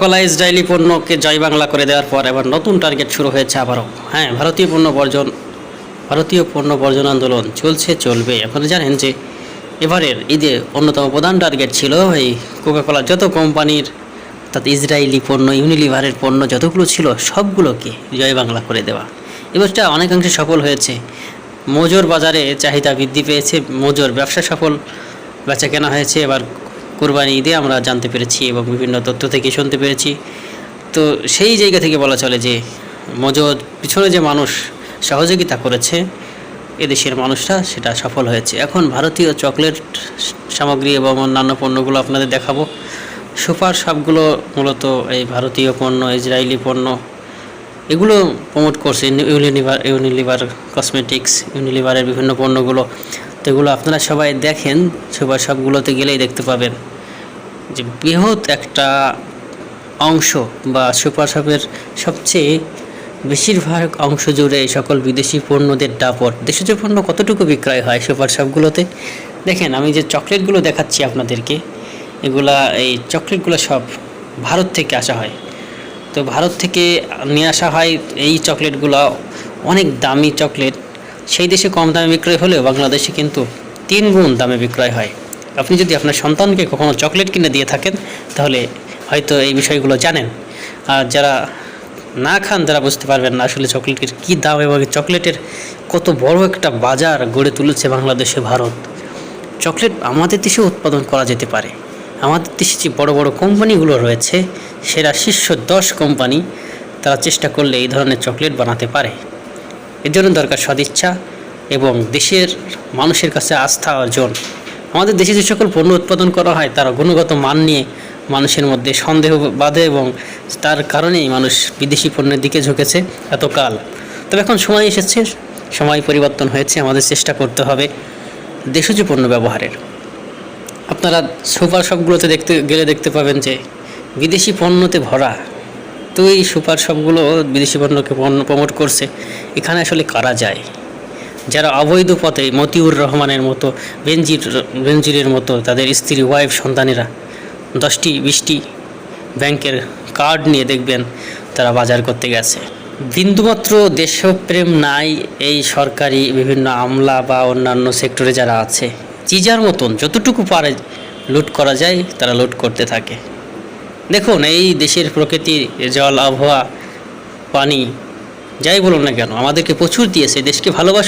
কলা ইসরায়েলি পণ্যকে জয় বাংলা করে দেওয়ার পর এবার নতুন টার্গেট শুরু হয়েছে আবারও। হ্যাঁ ভারতীয় পণ্য বর্জন, ভারতীয় পণ্য বর্জন আন্দোলন চলছে, চলবে। আপনারা জানেন যে এবারের ঈদে অন্যতম প্রধান টার্গেট ছিল এই কোকাকোলা যত কোম্পানির, অর্থাৎ ইসরায়েলি পণ্য ইউনিলিভারের পণ্য যতগুলো ছিল, সবগুলোকে জয় বাংলা করে দেওয়া। এবারটা অনেকাংশে সফল হয়েছে। মজুর বাজারে চাহিদা বৃদ্ধি পেয়েছে, মজুর ব্যবসা সফল বেচা কেনা হয়েছে। এবার কোরবানি ঈদে আমরা জানতে পেরেছি এবং বিভিন্ন তথ্য থেকে শুনতে পেরেছি। তো সেই জায়গা থেকে বলা চলে যে মজুর পিছনে যে মানুষ সহযোগিতা করেছে, এদেশের মানুষরা সেটা সফল হয়েছে। এখন ভারতীয় চকলেট সামগ্রী এবং অন্যান্য পণ্যগুলো আপনাদের দেখাবো। সুপার সবগুলো মূলত এই ভারতীয় পণ্য, ইসরায়েলি পণ্য, এগুলো প্রমোট করছে ইউনিলিভার ইউনিলিভার কসমেটিক্স, ইউনিলিভারের বিভিন্ন পণ্যগুলো। তো এগুলো আপনারা সবাই দেখেন সুপার সবগুলোতে গেলেই দেখতে পাবেন যে বৃহৎ একটা অংশ বা সুপার শপের সবচেয়ে বেশিরভাগ অংশ জুড়ে এই সকল বিদেশি পণ্যদের দাপট দেশজ পণ্য কতটুকু বিক্রয় হয় সুপার শপগুলোতে দেখেন, আমি যে চকলেটগুলো দেখাচ্ছি আপনাদেরকে, এগুলা এই চকলেটগুলো সব ভারত থেকে আসা হয়। তো ভারত থেকে নিয়ে আসা হয় এই চকলেটগুলো, অনেক দামি চকলেট। সেই দেশে কম দামে বিক্রয় হলেও বাংলাদেশে কিন্তু তিন গুণ দামে বিক্রয় হয়। আপনি যদি আপনার সন্তানকে কখনো চকলেট কিনে দিয়ে থাকেন, তাহলে হয়তো এই বিষয়গুলো জানেন। আর যারা না খান, তারা বুঝতে পারবেন না আসলে চকলেটের কী দাম এবং চকলেটের কত বড় একটা বাজার গড়ে তুলেছে বাংলাদেশে ভারত। চকলেট আমাদের দেশে উৎপাদন করা যেতে পারে। আমাদের দেশে যে বড় বড় কোম্পানিগুলো রয়েছে, সেরা শীর্ষ দশ কোম্পানি, তারা চেষ্টা করলে এই ধরনের চকলেট বানাতে পারে। এর জন্য দরকার সদিচ্ছা এবং দেশের মানুষের কাছে আস্থা অর্জন। আমাদের দেশে যে সকল পণ্য উৎপাদন করা হয়, তার গুণগত মান নিয়ে মানুষের মধ্যে সন্দেহ বাধে এবং তার কারণেই মানুষ বিদেশি পণ্যের দিকে ঝুঁকেছে এতকাল। তবে এখন সময় এসেছে, সময় পরিবর্তন হয়েছে, আমাদের চেষ্টা করতে হবে দেশজ পণ্য ব্যবহারের। আপনারা সুপার শপগুলোতে দেখতে, গেলে দেখতে পাবেন যে বিদেশি পণ্যতে ভরা তো এই সুপার শপগুলো বিদেশি পণ্যকে পণ্য প্রমোট করছে, এখানে আসলে কারা যায়? যারা অবৈধ পথে মতিউর রহমানের মতো, বেনজির, বেনজিরের মতো তাদের স্ত্রী ওয়াইফ সন্তানেরা দশটি, বিশটি ব্যাংকের কার্ড নিয়ে দেখবেন তারা বাজার করতে গেছে। বিন্দুমাত্র দেশপ্রেম নাই এই সরকারি বিভিন্ন আমলা বা অন্যান্য সেক্টরে যারা আছে। চিজার মতন যতটুকু পারে লুট করা যায়, তারা লুট করতে থাকে। দেখুন, এই দেশের প্রকৃতির জল, আবহাওয়া, পানি, যাই বলুন না কেন, আমাদেরকে প্রচুর দিয়েছে, দেশকে ভালোবাসা